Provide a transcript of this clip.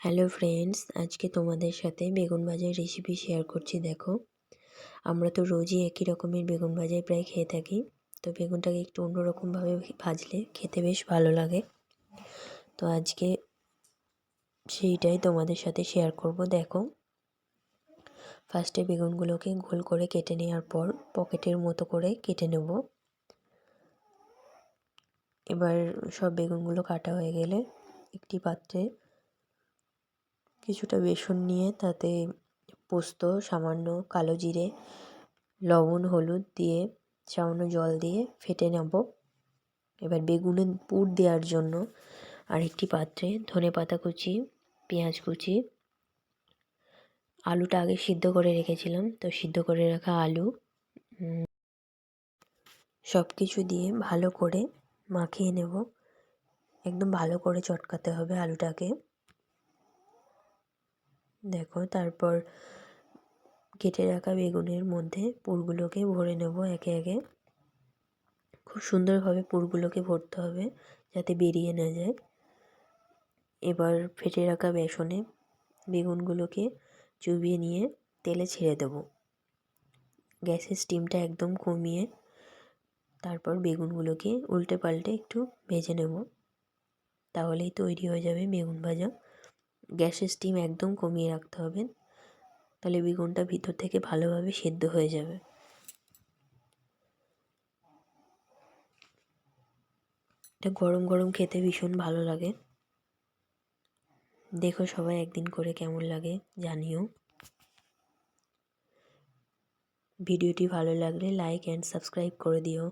Hello friends, আজকে তোমাদের সাথে বেগুন ভাজার রেসিপি শেয়ার করছি, দেখো। আমরা তো রোজই একই রকমের বেগুন ভাজাই প্রায় খেয়ে থাকি। তো বেগুনটাকে একটু অন্যরকমভাবে ভাজলে খেতে বেশ ভালো লাগে। তো আজকে সেইটাই তোমাদের সাথে শেয়ার করব, দেখো। ফার্স্টে বেগুনগুলোকে গোল করে কেটে নেওয়ার পর পকেটের মতো করে কেটে নেব। এবার সব বেগুনগুলো কাটা হয়ে গেলে একটি পাত্রে কিছুটা বেসন নিয়ে তাতে পোস্ত, সামান্য কালো জিরে, লবণ, হলুদ দিয়ে সামান্য জল দিয়ে ফেটে নেব। এবার বেগুনে পুর দেওয়ার জন্য আরেকটি পাত্রে ধনে পাতা কুচি, পেঁয়াজ কুচি। আলুটা আগে সিদ্ধ করে রেখেছিলাম, তো সিদ্ধ করে রাখা আলু। সব কিছু দিয়ে ভালো করে মাখিয়ে নেব। একদম ভালো করে চটকাতে হবে আলুটাকে। দেখো, তারপর কেটে রাখা বেগুনের মধ্যে পুরগুলোকে ভরে নেব একে একে। খুব সুন্দরভাবে পুরগুলোকে ভরতে হবে যাতে বেরিয়ে না যায়। এবার ফেটে রাখা বেসনে বেগুনগুলোকে চুবিয়ে নিয়ে তেলে ছেড়ে দেব। গ্যাসের স্টিমটা একদম কমিয়ে তারপর বেগুনগুলোকে উল্টে পাল্টে একটু ভেজে নেব। তাহলেই তৈরি হয়ে যাবে বেগুন ভাজা। গ্যাসের স্টিম একদম কমিয়ে রাখতে হবে। তাহলে বেগুনটা ভিতর থেকে ভালোভাবে সেদ্ধ হয়ে যাবে। এটা গরম গরম খেতে ভীষণ ভালো লাগে। দেখো সবাই একদিন করে কেমন লাগে, জানিও। ভিডিওটি ভালো লাগলে লাইক অ্যান্ড সাবস্ক্রাইব করে দিও।